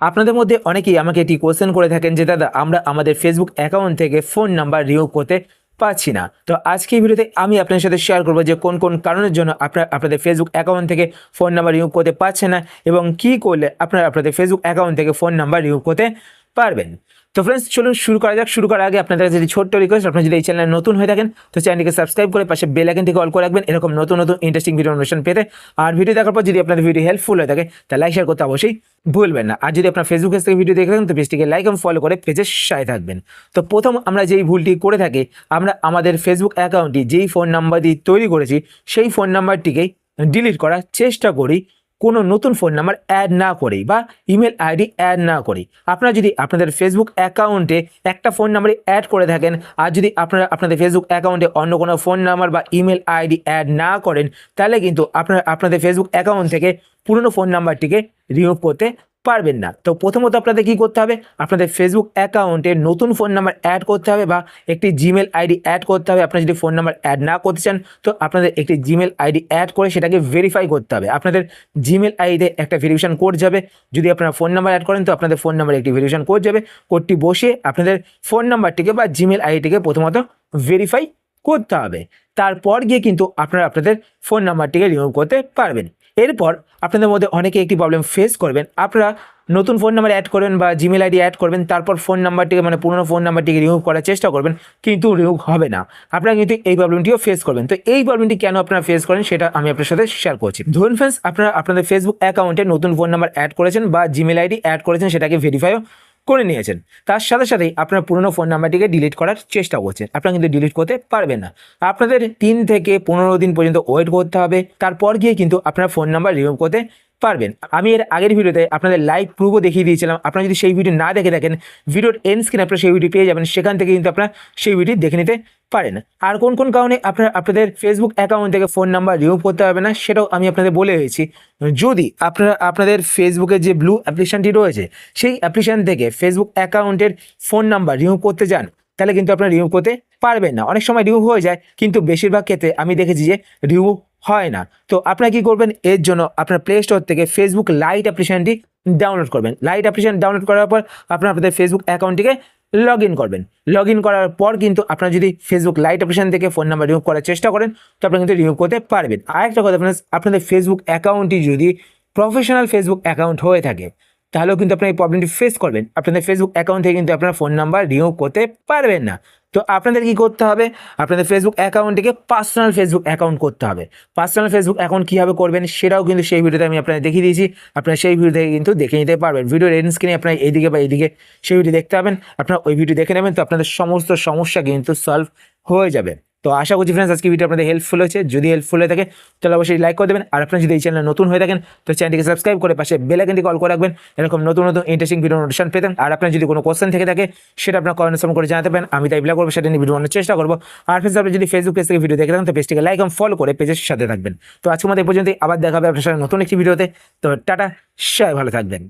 আপনাদের মধ্যে অনেকেই আমাকে একটি কোশ্চেন করে থাকেন যে, দাদা, আমরা আমাদের ফেসবুক অ্যাকাউন্ট থেকে ফোন নাম্বার রিমুভ করতে পারছি না। তো আজকে এই ভিডিওতে আমি আপনার সাথে শেয়ার করব যে, কোন কোন কারণের জন্য আপনারা আপনাদের ফেসবুক অ্যাকাউন্ট থেকে ফোন নাম্বার রিমুভ করতে পারছেন না এবং কি করলে আপনারা আপনাদের ফেসবুক অ্যাকাউন্ট থেকে ফোন নাম্বার রিমুভ করতে পারবেন। তো ফ্রেন্ডস চলুন শুরু করা যাক। শুরু করার আগে আপনাদের কাছে যদি ছোট্ট রিকোয়েস্ট আপনারা যদি এই চ্যানেলে নতুন হয়ে থাকেন, তো চ্যানেলটিকে সাবস্ক্রাইব করে পাশে বেল আইকন থেকে অল করে রাখবেন। এরকম নতুন নতুন ইন্টারেস্টিং ভিডিও অনুষ্ঠান পেতে। আর ভিডিও দেখার পর যদি আপনাদের ভিডিও হেল্পফুল হয়ে থাকে, তাহলে লাইক শেয়ার করতে অবশ্যই ভুলবেন না। আর যদি আপনার ফেসবুক পেজ থেকে ভিডিও দেখে থাকেন, তো পেজটিকে লাইক এবং ফলো করে পেজের সাথে থাকবেন। তো প্রথম আমরা যেই ভুলটি করে থাকি, আমরা আমাদের ফেসবুক অ্যাকাউন্টটি যেই ফোন নাম্বার দিয়ে তৈরি করেছি, সেই ফোন নাম্বারটিকেই ডিলিট করার চেষ্টা করি। কোনো নতুন ফোন নাম্বার অ্যাড না করেই বা ইমেল আইডি অ্যাড না করেই। আপনারা যদি আপনাদের ফেসবুক অ্যাকাউন্টে একটা ফোন নাম্বারে অ্যাড করে থাকেন, আর যদি আপনারা আপনাদের ফেসবুক অ্যাকাউন্টে অন্য কোনো ফোন নাম্বার বা ইমেল আইডি অ্যাড না করেন, তাহলে কিন্তু আপনারা আপনাদের ফেসবুক অ্যাকাউন্ট থেকে পুরনো ফোন নাম্বারটিকে রিমুভ করতে পারবেন না। তো প্রথমত আপনাদের কি করতে হবে? আপনাদের ফেসবুক অ্যাকাউন্টে নতুন ফোন নাম্বার অ্যাড করতে হবে বা একটি জিমেল আইডি অ্যাড করতে হবে। আপনারা যদি ফোন নাম্বার অ্যাড না করতে চান, তো আপনাদের একটি জিমেল আইডি অ্যাড করে সেটাকে ভেরিফাই করতে হবে। আপনাদের জিমেল আইডিতে একটা ভেরিফিকেশন কোড যাবে। যদি আপনারা ফোন নাম্বার অ্যাড করেন, তো আপনাদের ফোন নাম্বারে একটি ভেরিফিকেশন কোড যাবে। কোডটি বসে আপনাদের ফোন নাম্বারটিকে বা জিমেল আইডিটিকে প্রথমত ভেরিফাই করতে হবে। তারপর গিয়ে কিন্তু আপনারা আপনাদের ফোন নাম্বারটিকে রিমুভ করতে পারবেন। এরপর আপনাদের মধ্যে অনেকে একটি প্রবলেম ফেস করবেন। আপনারা নতুন ফোন নাম্বার অ্যাড করবেন বা জিমেল আইডি অ্যাড করবেন, তারপর ফোন নাম্বারটিকে মানে পুরনো ফোন নাম্বারটিকে রিমুভ করার চেষ্টা করবেন, কিন্তু রিমুভ হবে না। আপনারা কিন্তু এই প্রবলেমটিও ফেস করবেন। তো এই প্রবলেমটি কেন আপনারা ফেস করেন সেটা আমি আপনার সাথে শেয়ার করছি। ধরুন ফ্রেন্ডস আপনারা আপনাদের ফেসবুক অ্যাকাউন্টে নতুন ফোন নাম্বার অ্যাড করেছেন বা জিমেল আইডি অ্যাড করেছেন, সেটাকে ভেরিফাইও করে নিয়েছেন। তার সাথে সাথেই আপনার পুরনো ফোন নাম্বারটিকে ডিলিট করার চেষ্টা করছেন। আপনারা কিন্তু ডিলিট করতে পারবেন না। আপনাদের তিন থেকে পনেরো দিন পর্যন্ত ওয়েট করতে হবে। তারপর গিয়ে কিন্তু আপনার ফোন নাম্বার রিমুভ করতে পারবেন। আমি এর আগের ভিডিওতে আপনাদের লাইভ প্রুফও দেখিয়ে দিয়েছিলাম। আপনারা যদি সেই ভিডিও না দেখে থাকেন ভিডিওর এন স্ক্রিন আপনারা সেই ভিডিও পেয়ে যাবেন। সেখান থেকে কিন্তু আপনারা সেই ভিডিও দেখে নিতে পারেন। আর কোন কোন কারণে আপনার, আপনাদের ফেসবুক অ্যাকাউন্ট থেকে ফোন নাম্বার রিমুভ করতে হবে না, সেটাও আমি আপনাদের বলে হয়েছি যদি আপনারা, আপনাদের ফেসবুকের যে ব্লু অ্যাপ্লিকেশানটি রয়েছে, সেই অ্যাপ্লিকেশন থেকে ফেসবুক অ্যাকাউন্টের ফোন নাম্বার রিমুভ করতে যান, তাহলে কিন্তু আপনারা রিমুভ করতে পারবেন না। অনেক সময় রিমুভ হয়ে যায়, কিন্তু বেশিরভাগ ক্ষেত্রে আমি দেখেছি যে রিমুভ হয় না। তো আপনারা কি করবেন? এর জন্য আপনার প্লে স্টোর থেকে ফেসবুক লাইট অ্যাপ্লিকেশানটি ডাউনলোড করবেন। লাইট অ্যাপ্লিকেশান ডাউনলোড করার পর আপনার আপনাদের ফেসবুক অ্যাকাউন্টটিকে লগ ইন করবেন। লগ ইন করার পর কিন্তু আপনারা যদি ফেসবুক লাইট অপশান থেকে ফোন নাম্বার রিমুভ করার চেষ্টা করেন, তো আপনারা কিন্তু রিমুভ করতে পারবেন। আরেকটা কথা আপনার আপনাদের ফেসবুক অ্যাকাউন্টটি যদি প্রফেশনাল ফেসবুক অ্যাকাউন্ট হয়ে থাকে তাহলেও কিন্তু আপনার এই প্রবলেমটি ফেস করবেন। আপনাদের ফেসবুক অ্যাকাউন্ট থেকে কিন্তু আপনার ফোন নাম্বার রিমুভ করতে পারবেন না। তো আপনাদের কি করতে হবে? আপনাদের ফেসবুক অ্যাকাউন্টটিকে পার্সোনাল ফেসবুক অ্যাকাউন্ট করতে হবে। পার্সোনাল ফেসবুক অ্যাকাউন্ট কীভাবে করবেন সেটাও কিন্তু সেই ভিডিওতে আমি আপনাদের দেখিয়ে দিয়েছি। আপনারা সেই ভিডিও থেকে কিন্তু দেখে নিতে পারবেন। ভিডিও এন্ড স্ক্রিনে আপনার এইদিকে বা এইদিকে সেই ভিডিও দেখতে পাবেন। আপনারা ওই ভিডিও দেখে নেবেন তো আপনাদের সমস্ত সমস্যা কিন্তু সলভ হয়ে যাবে। তো আশা করছি ফ্রেন্ডস আজকে ভিডিও আপনাদের হেল্পফুল হয়েছে। যদি হেল্পফুল হয়ে থাকে, তাহলে অবশ্যই লাইক করে দেবেন। আর আপনারা যদি এই চ্যানেল নতুন হয়ে থাকেন, তো চ্যানেলটিকে সাবস্ক্রাইব করে পাশে বেল আইকনটি কল করে রাখবেন। এরকম নতুন নতুন ইন্টারেস্টিং ভিডিও নোটিফিকেশন পেতেন আর আপনার যদি কোনো কোশ্চেন থেকে থাকে, সেটা আপনার কমেন্ট করে জানাতে পারেন। আমি তাই করব, সেটা নিয়ে ভিডিও বানানোর চেষ্টা করব। আর ফ্রেন্ডস আপনি যদি ফেসবুক পেজ থেকে ভিডিও দেখে থাকেন, তো পেজটিকে লাইক এবং ফলো করে পেজের সাথে থাকবেন। তো আজকে আমাদের এই পর্যন্ত আবার দেখা হবে আপনার সাথে নতুন একটি ভিডিওতে তো টাটা, সবাই ভালো থাকবেন।